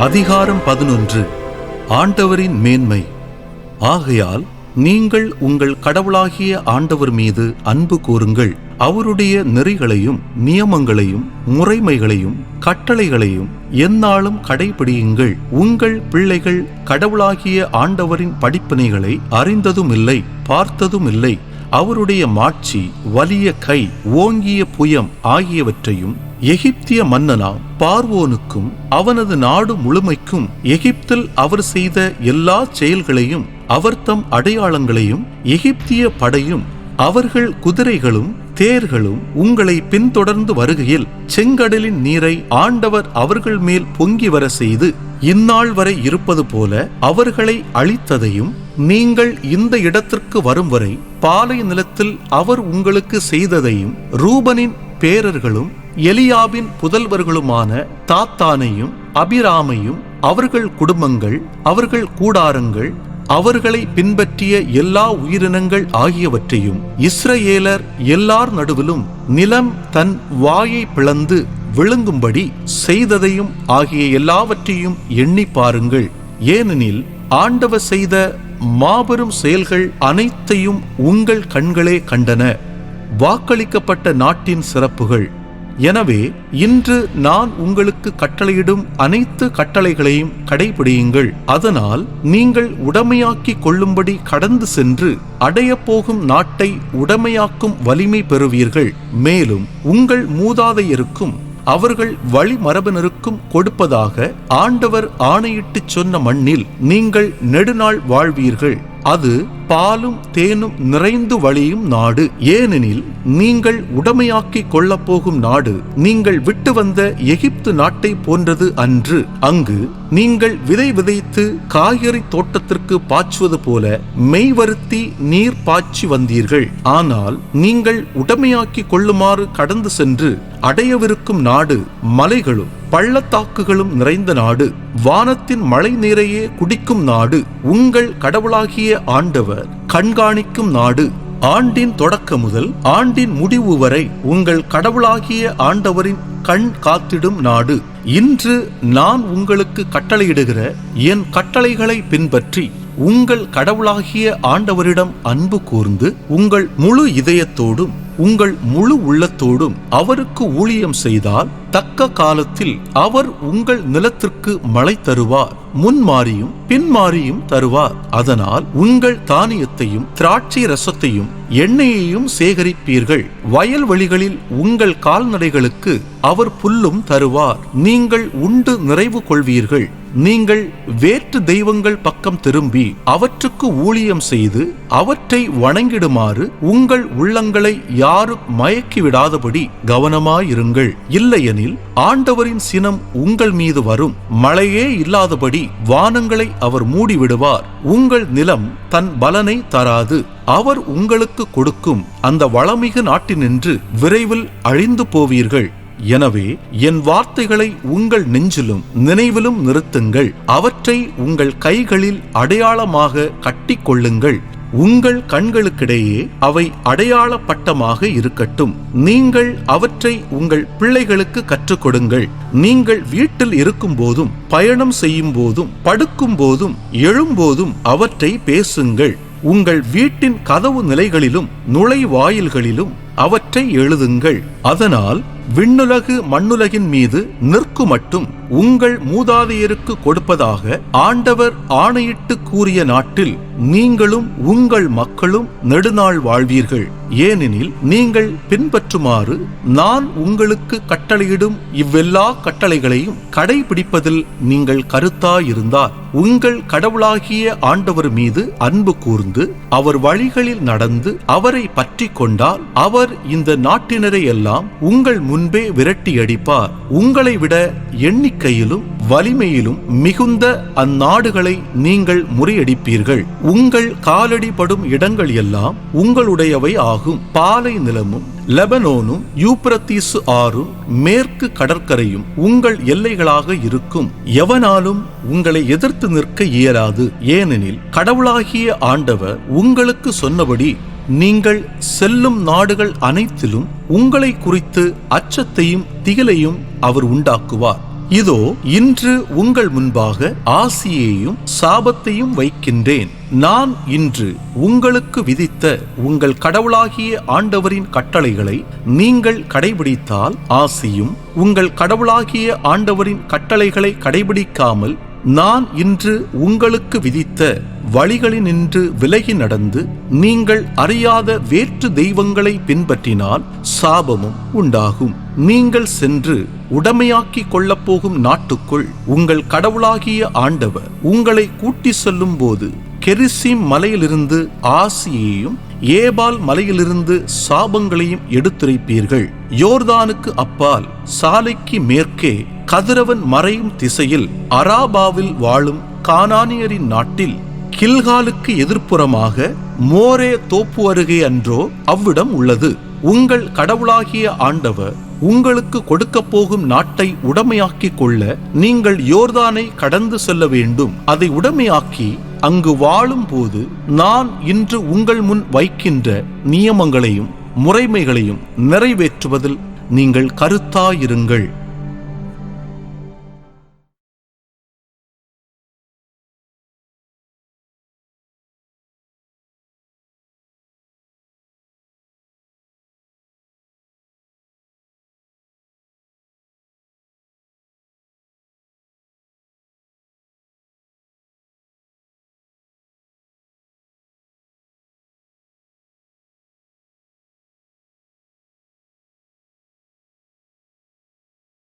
அதிகாரம் பதினொன்று. ஆண்டவரின் மேன்மை. ஆகையால் நீங்கள் உங்கள் கடவுளாகிய ஆண்டவர் மீது அன்பு கூறுங்கள். அவருடைய நெறிகளையும் நியமங்களையும் முறைமைகளையும் கட்டளைகளையும் எந்நாளும் கடைபிடியுங்கள். உங்கள் பிள்ளைகள் கடவுளாகிய ஆண்டவரின் படிப்பினைகளை அறிந்ததுமில்லை பார்த்ததுமில்லை. அவருடைய மாட்சி வலிய கை ஓங்கிய புயம் ஆகியவற்றையும் எகிப்திய மன்னனாம் பார்வோனுக்கும் அவனது நாடு முழுமைக்கும் எகிப்தில் அவர் செய்த எல்லா செயல்களையும் அவர் தம் அடையாளங்களையும் எகிப்திய படையும் அவர்கள் குதிரைகளும் தேர்களும் உங்களை பின்தொடர்ந்து வருகையில் செங்கடலின் நீரை ஆண்டவர் அவர்கள் மேல் பொங்கி வர செய்து இந்நாள் வரை இருப்பது போல அவர்களை அழித்ததையும் நீங்கள் இந்த இடத்திற்கு வரும் வரை பாலை நிலத்தில் அவர் உங்களுக்கு செய்ததையும் ரூபனின் பேரர்களும் எலியாவின் புதல்வர்களுமான தாத்தானையும் அபிராமையும் அவர்கள் குடும்பங்கள் அவர்கள் கூடாரங்கள் அவர்களை பின்பற்றிய எல்லா உயிரினங்கள் ஆகியவற்றையும் இஸ்ரேலர் எல்லார் நடுவிலும் நிலம் தன் வாயை பிளந்து விழுங்கும்படி செய்ததையும் ஆகிய எல்லாவற்றையும் எண்ணி பாருங்கள். ஏனெனில் ஆண்டவர் செய்த மாபெரும் செயல்கள் அனைத்தையும் உங்கள் கண்களே கண்டன. வாக்களிக்கப்பட்ட நாட்டின் சிறப்புகள். எனவே இன்று நான் உங்களுக்கு கட்டளையிடும் அனைத்து கட்டளைகளையும் கடைபிடியுங்கள். அதனால் நீங்கள் உடமையாக்கிக் கொள்ளும்படி கடந்து சென்று அடையப் போகும் நாட்டை உடமையாக்கும் வலிமை பெறுவீர்கள். மேலும் உங்கள் மூதாதையருக்கும் அவர்கள் வழிமரபினருக்கும் கொடுப்பதாக ஆண்டவர் ஆணையிட்டுச் சொன்ன மண்ணில் நீங்கள் நெடுநாள் வாழ்வீர்கள். அது பாலும் தேனும் நிறைந்து வழியும் நாடு. ஏனெனில் நீங்கள் உடமையாக்கிக் கொள்ளப் போகும் நாடு. நீங்கள் விட்டு வந்த எகிப்து நாட்டை போன்றது அன்று. அங்கு நீங்கள் விதை விதைத்து காய்கறி தோட்டத்திற்கு பாய்ச்சுவது போல மெய்வருத்தி நீர் பாய்ச்சி வந்தீர்கள். ஆனால் நீங்கள் உடமையாக்கி கொள்ளுமாறு கடந்து சென்று அடையவிருக்கும் நாடு மலைகளும் பள்ளத்தாக்குகளும் நிறைந்த நாடு வானத்தின் மழை நீரையே குடிக்கும் நாடு உங்கள் கடவுளாகிய ஆண்டவர் கண்காணிக்கும் நாடு. ஆண்டின் தொடக்க முதல் ஆண்டின் முடிவு வரை உங்கள் கடவுளாகிய ஆண்டவரின் கண் காத்திடும் நாடு. இன்று நான் உங்களுக்கு கட்டளையிடுகிற என் கட்டளைகளை பின்பற்றி உங்கள் கடவுளாகிய ஆண்டவரிடம் அன்பு கூர்ந்து உங்கள் முழு இதயத்தோடும் உங்கள் முழு உள்ளத்தோடும் அவருக்கு ஊழியம் செய்தால் தக்க காலத்தில் அவர் உங்கள் நிலத்திற்கு மழை தருவார் முன்மாறியும் பின்மாறியும் தருவார். அதனால் உங்கள் தானியத்தையும் திராட்சை ரசத்தையும் எண்ணெயையும் சேகரிப்பீர்கள். வயல்வெளிகளில் உங்கள் கால்நடைகளுக்கு அவர் புல்லும் தருவார். நீங்கள் உண்டு நிறைவு கொள்வீர்கள். நீங்கள் வேற்று தெய்வங்கள் பக்கம் திரும்பி அவற்றுக்கு ஊழியம் செய்து அவற்றை வணங்கிடுமாறு உங்கள் உள்ளங்களை யாரும் மயக்கிவிடாதபடி கவனமாயிருங்கள். இல்லையெனில் ஆண்டவரின் சினம் உங்கள் மீது வரும். மழையே இல்லாதபடி வானங்களை அவர் மூடிவிடுவார். உங்கள் நிலம் தன் பலனை தராது. அவர் உங்களுக்கு கொடுக்கும் அந்த வளமிகு நாட்டினின்று விரைவில் அழிந்து போவீர்கள். எனவே என் வார்த்தைகளை உங்கள் நெஞ்சிலும் நினைவிலும் நிறுத்துங்கள். அவற்றை உங்கள் கைகளில் அடையாளமாக கட்டிக்கொள்ளுங்கள். உங்கள் கண்களுக்கிடையே அவை அடையாள பட்டமாக இருக்கட்டும். நீங்கள் அவற்றை உங்கள் பிள்ளைகளுக்கு கற்றுக் கொடுங்கள் நீங்கள் வீட்டில் இருக்கும் போதும் பயணம் செய்யும் போதும் படுக்கும் போதும் எழும்போதும் அவற்றை பேசுங்கள். உங்கள் வீட்டின் கதவு நிலைகளிலும் நுழைவாயில்களிலும் அவற்றை எழுதுங்கள். அதனால் விண்ணுலகு மண்ணுலகின் மீது நிற்குமட்டும் உங்கள் மூதாதையருக்கு கொடுப்பதாக ஆண்டவர் ஆணையிட்டு கூறிய நாட்டில் நீங்களும் உங்கள் மக்களும் நெடுநாள் வாழ்வீர்கள். ஏனெனில் நீங்கள் பின்பற்றுமாறு நான் உங்களுக்கு கட்டளையிடும் இவ்வெல்லா கட்டளைகளையும் கடைபிடிப்பதில் நீங்கள் கருத்தாயிருந்தால் உங்கள் கடவுளாகிய ஆண்டவர் மீது அன்பு கூர்ந்து அவர் வழிகளில் நடந்து அவரை பற்றி கொண்டால் அவர் இந்த நாட்டினரை எல்லாம் உங்கள் முன்பே விரட்டி அடிப்பார் உங்களை விட எண்ணிக்கையிலும் வலிமையிலும் மிகுந்த அந்நாடுகளை நீங்கள் முறியடிப்பீர்கள். உங்கள் காலடிபடும் இடங்கள் எல்லாம் உங்களுடையவை ஆகும். பாலை நிலமும் லெபனோனும் யூப்ரத்தீசு ஆறும் மேற்கு கடற்கரையும் உங்கள் எல்லைகளாக இருக்கும். எவனாலும் உங்களை எதிர்த்து நிற்க இயலாது. ஏனெனில் கடவுளாகிய ஆண்டவர் உங்களுக்கு சொன்னபடி நீங்கள் செல்லும் நாடுகள் அனைத்திலும் உங்களை குறித்து அச்சத்தையும் திகிலையும் அவர் உண்டாக்குவார். இதோ இன்று உங்கள் முன்பாக ஆசியையும் சாபத்தையும் வைக்கின்றேன். நான் இன்று உங்களுக்கு விதித்த உங்கள் கடவுளாகிய ஆண்டவரின் கட்டளைகளை நீங்கள் கடைபிடித்தால் ஆசியும் உங்கள் கடவுளாகிய ஆண்டவரின் கட்டளைகளை கடைபிடிக்காமல் நான் இன்று உங்களுக்கு விதித்த வழிகளினின்று விலகி நடந்து நீங்கள் அறியாத வேற்று தெய்வங்களை பின்பற்றினால் சாபமும் உண்டாகும். நீங்கள் சென்று உடமையாக்கி கொள்ளப் போகும் நாட்டுக்குள் உங்கள் கடவுளாகிய ஆண்டவர் உங்களை கூட்டி செல்லும் போது கெரிசீம் மலையிலிருந்து ஆசியையும் ஏபால் மலையிலிருந்து சாபங்களையும் எடுத்துரைப்பீர்கள். யோர்தானுக்கு அப்பால் சாலைக்கு மேற்கே கதிரவன் மறையும் திசையில் அராபாவில் வாழும் கானானியரின் நாட்டில் கில்காலுக்கு எதிர்ப்புறமாக மோரே தோப்பு அருகே அன்றோ அவ்விடம் உள்ளது. உங்கள் கடவுளாகிய ஆண்டவர் உங்களுக்கு கொடுக்கப் போகும் நாட்டை உடமையாக்கிக் கொள்ள நீங்கள் யோர்தானை கடந்து செல்ல வேண்டும். அதை உடமையாக்கி அங்கு வாழும் போது நான் இன்று உங்கள் முன் வைக்கின்ற நியமங்களையும் முறைமைகளையும் நிறைவேற்றுவதில் நீங்கள் கருத்தாயிருங்கள்.